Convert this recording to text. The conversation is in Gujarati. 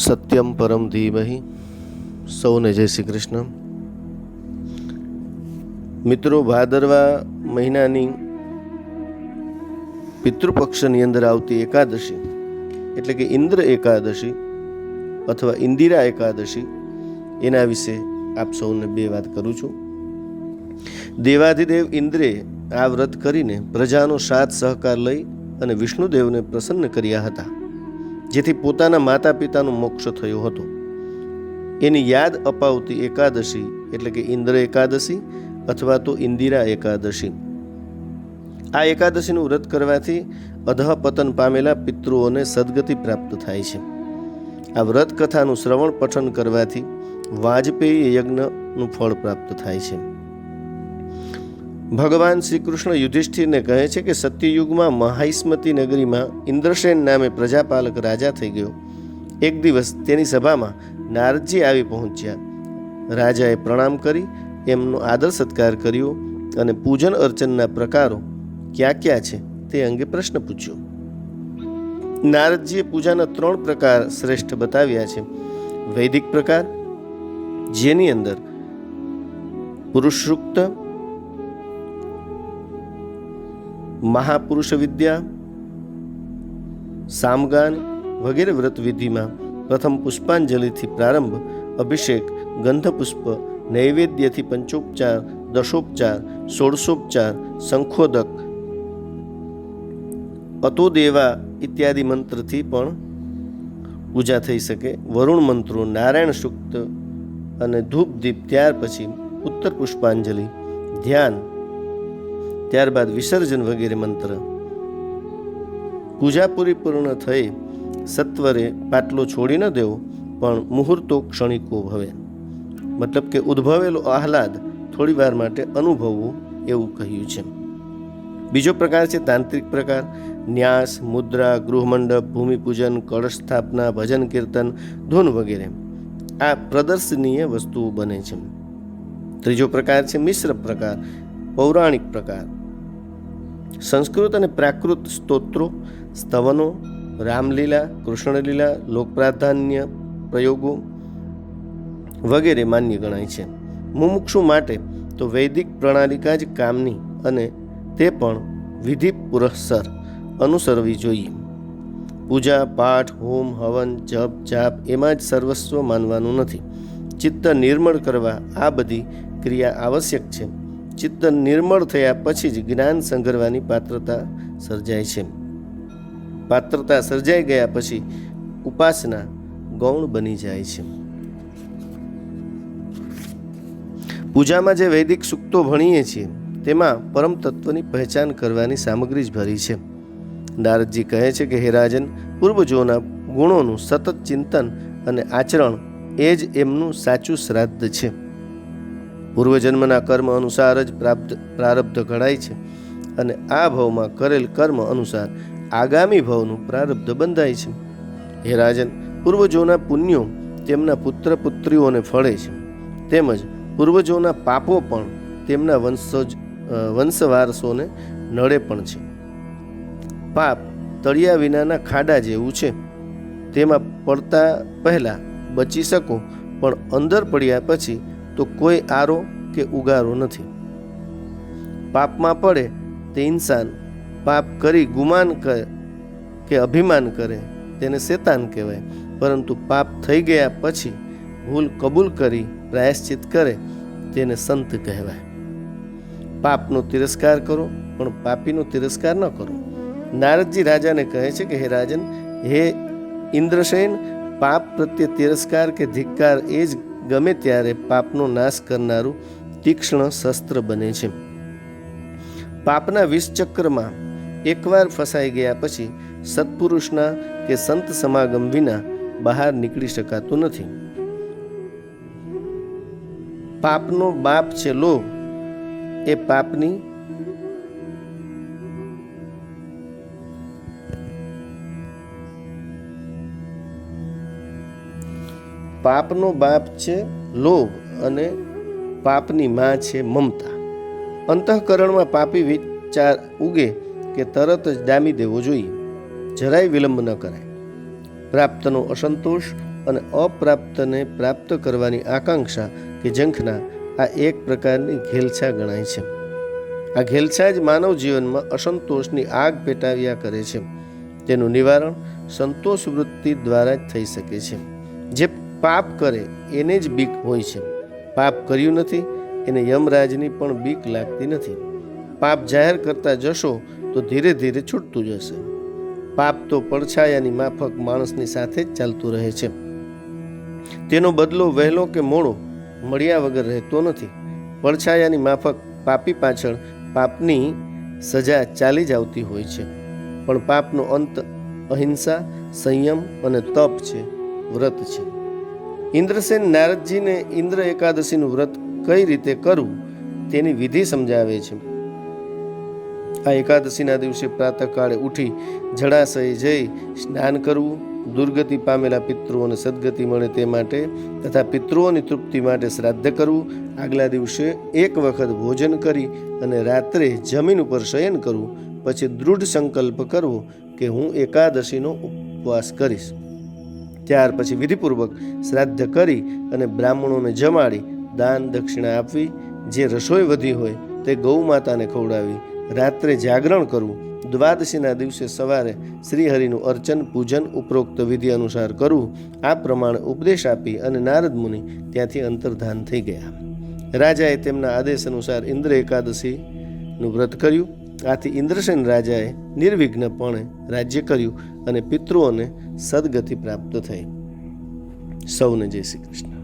સત્યમ પરમ ધીમહી. સૌને જય શ્રી કૃષ્ણ. મિત્રો, ભાદરવા મહિનાની પિતૃપક્ષની અંદર આવતી એકાદશી, એટલે કે ઇન્દ્ર એકાદશી અથવા ઇન્દિરા એકાદશી, એના વિશે આપ સૌને બે વાત કરું છું. દેવાધિદેવ ઇન્દ્રે આ વ્રત કરીને પ્રજાનો સાથ સહકાર લઈ અને વિષ્ણુદેવને પ્રસન્ન કર્યા હતા. જેથી પોતાના માતા પિતાનું મોક્ષ થયો હતો. એની યાદ અપાવતી એકાદશી એટલે કે ઇન્દ્ર એકાદશી અથવા તો ઇન્દિરા એકાદશી. આ એકાદશીનું વ્રત કરવાથી અધઃપતન પામેલા પિતૃઓને સદગતિ પ્રાપ્ત થાય છે. આ વ્રત કથાનું શ્રવણ પઠન કરવાથી વાજપેયી યજ્ઞનું ફળ પ્રાપ્ત થાય છે. ભગવાન શ્રી કૃષ્ણ યુધિષ્ઠિરને કહે છે કે સત્યયુગમાં મહાઈસ્મતી નગરીમાં ઇન્દ્રસેન નામે પ્રજાપાલક રાજા થઈ ગયો. એક દિવસ તેની સભામાં નારદજી આવી પહોંચ્યા. રાજાએ પ્રણામ કરી, એમનો આદર સત્કાર કર્યો અને પૂજન અર્ચનના પ્રકારો ક્યાં ક્યાં છે તે અંગે પ્રશ્ન પૂછ્યો. નારદજીએ પૂજાના ત્રણ પ્રકાર શ્રેષ્ઠ બતાવ્યા છે. વૈદિક પ્રકાર, જેની અંદર પુરુષ મહાપુરુષ વિદ્યા, સામગાન વગેરે વ્રત વિધિમાં પ્રથમ પુષ્પાંજલિથી પ્રારંભ અભિષેક, ગંધપુષ્પ, નૈવેદ્યથી પંચોપચાર, દશોપચાર, ષોડશોપચાર, શંખોદક, અતોદેવા ઇત્યાદિ મંત્રથી પણ પૂજા થઈ શકે. વરુણ મંત્રો, નારાયણ સૂક્ત અને ધૂપ દીપ ત્યાર પછી ઉત્તર પુષ્પાંજલિ, ધ્યાન ત્યારબાદ વિસર્જન વગેરે મંત્ર. પૂજા પૂરી પૂર્ણ થઈ સત્વરે પાટલો છોડી ન દેવો, પણ મુહૂર્તો ક્ષણિકો ભવે. મતલબ કે ઉદ્ભવેલો આહલાદ થોડી વાર માટે અનુભવવું એવું કહ્યું છે. બીજો પ્રકાર છે તાંત્રિક પ્રકાર. ન્યાસ, મુદ્રા, ગૃહમંડપ, ભૂમિપૂજન કળશ સ્થાપના ભજન કીર્તન, ધૂન વગેરે. આ પ્રદર્શનીય વસ્તુઓ બને છે. ત્રીજો પ્રકાર છે મિશ્ર પ્રકાર. પૌરાણિક પ્રકાર. સંસ્કૃત અને પ્રાકૃત સ્તોત્રો, સ્તવનો, રામલીલા, કૃષ્ણલીલા, લોકપ્રાધાન્ય પ્રયોગો વગેરે માન્ય ગણાય છે. મુમુક્ષુ માટે તો વૈદિક પ્રણાલિકા જ કામની અને તે પણ વિધિ પુરસ્સર અનુસરવી જોઈએ. પૂજા, પાઠ, હોમ, હવન, જપ, જાપ એમાં જ સર્વસ્વ માનવાનું નથી. ચિત્ત નિર્મળ કરવા આ બધી ક્રિયા આવશ્યક છે. ચિત્ત નિર્મળ થયા પછી જ જ્ઞાન સંઘરવાની પાત્રતા સર્જાય છે. પાત્રતા સર્જાઈ ગયા પછી ઉપાસના ગૌણ બની જાય છે. પૂજામાં જે વૈદિક સૂક્તો ભણીએ છીએ, તેમાં પરમ તત્વની પહેચાન કરવાની સામગ્રી જ ભરી છે. નારદજી કહે છે કે, હે રાજન, પૂર્વજોના ગુણોનું સતત ચિંતન અને આચરણ એ જ એમનું સાચું શ્રાદ્ધ છે. પૂર્વજન્મના કર્મ અનુસાર જ પ્રાપ્ત પ્રારબ્ધ ઘડાય છે અને આ ભવમાં કરેલ કર્મ અનુસાર આગામી ભવનું પ્રારબ્ધ બંધાય છે. હે રાજન, પૂર્વજોના પુણ્યો તેમના પુત્ર પુત્રીઓને ફળે છે. તેમજ પૂર્વજોના પાપો પણ તેમના વંશજ વંશવારસોને નડે પણ છે. પાપ તળિયા વિનાના ખાડા જેવું છે. તેમાં પડતા પહેલાં બચી શકો, પણ અંદર પડ્યા પછી તો કોઈ આરો કે ઉગારો નથી. પાપમાં પડે તે ઇન્સાન પાપ કરી ગુમાન કરે કે અભિમાન કરે તેને શેતાન કહેવાય. પરંતુ પાપ થઈ ગયા પછી ભૂલ કબૂલ કરી પ્રાયશ્ચિત કરે તેને સંત કહેવાય. પાપનો તિરસ્કાર કરો, પણ પાપીનો તિરસ્કાર ન કરો. નારદજી રાજાને કહે છે કે, હે રાજન, હે ઇન્દ્રસેન પાપ પ્રત્યે તિરસ્કાર કે ધિક્કાર એ જ ગમે ત્યારે પાપનો નાશ કરનારું તીક્ષ્ણ શસ્ત્ર બને છે. પાપના વિષચક્રમાં એકવાર ફસાઈ ગયા પછી સત્પુરુષના કે સંત સમાગમ વિના બહાર નીકળી શકાતું નથી. પાપનો બાપ છે લોભ, એ પાપની પાપનો બાપ છે લોભ અને પાપની માં છે મમતા. અંતઃકરણમાં પાપી વિચાર ઉગે કે તરત જ ડામી દેવો જોઈએ. જરાય વિલંબ ન કરાય. પ્રાપ્તનો અસંતોષ અને અપ્રાપ્તને પ્રાપ્ત કરવાની આકાંક્ષા કે ઝંખના આ એક પ્રકારની ઘેલછા ગણાય છે. આ ઘેલછા જ માનવ જીવનમાં અસંતોષની આગ પેટાવ્યા કરે છે. તેનું નિવારણ સંતોષ વૃત્તિ દ્વારા જ થઈ શકે છે. જે પાપ કરે એને જ બીક હોય છે. પાપ કર્યું નથી, એને યમરાજની પણ બીક લાગતી નથી. પાપ જાહેર કરતા જશો તો ધીરે ધીરે છૂટતું જશે. પાપ તો પડછાયાની માફક માણસની સાથે જ ચાલતું રહે છે. તેનો બદલો વહેલો કે મોડો મળ્યા વગર રહેતો નથી. પડછાયાની માફક પાપી પાછળ પાપની સજા ચાલી જ આવતી હોય છે. પણ પાપનો અંત અહિંસા, સંયમ અને તપ છે, વ્રત છે. ઇન્દ્રસેન નારદજીને ઇન્દ્ર એકાદશીનું વ્રત કઈ રીતે કરવું તેની વિધિ સમજાવે છે. આ એકાદશીના દિવસે પ્રાતઃકાળે ઉઠી જળાશય જઈ સ્નાન કરવું, દુર્ગતિ પામેલા પિતૃઓને સદગતિ મળે તે માટે તથા પિતૃઓની તૃપ્તિ માટે શ્રાદ્ધ કરવું, આગલા દિવસે એક વખત ભોજન કરી અને રાત્રે જમીન ઉપર શયન કરવું, પછી દૃઢ સંકલ્પ કરવો કે હું એકાદશીનો ઉપવાસ કરીશ. ત્યાર પછી વિધિપૂર્વક શ્રાદ્ધ કરી અને બ્રાહ્મણોને જમાડી દાન દક્ષિણા આપવી. જે રસોઈ વધી હોય તે ગૌ માતાને ખવડાવી રાત્રે જાગરણ કરવું. દ્વાદશીના દિવસે સવારે શ્રીહરિનું અર્ચન, પૂજન, ઉપરોક્ત વિધિ અનુસાર કરવું. આ પ્રમાણે ઉપદેશ આપી અને નારદ મુનિ ત્યાંથી અંતર્ધાન થઈ ગયા. રાજાએ તેમના આદેશ અનુસાર ઇન્દ્ર એકાદશીનું વ્રત કર્યું. આથી ઇન્દ્રસેન રાજાએ નિર્વિઘ્નપણે રાજ્ય કર્યું અને પિતૃઓને સદગતિ પ્રાપ્ત થઈ. સૌને જય શ્રી કૃષ્ણ.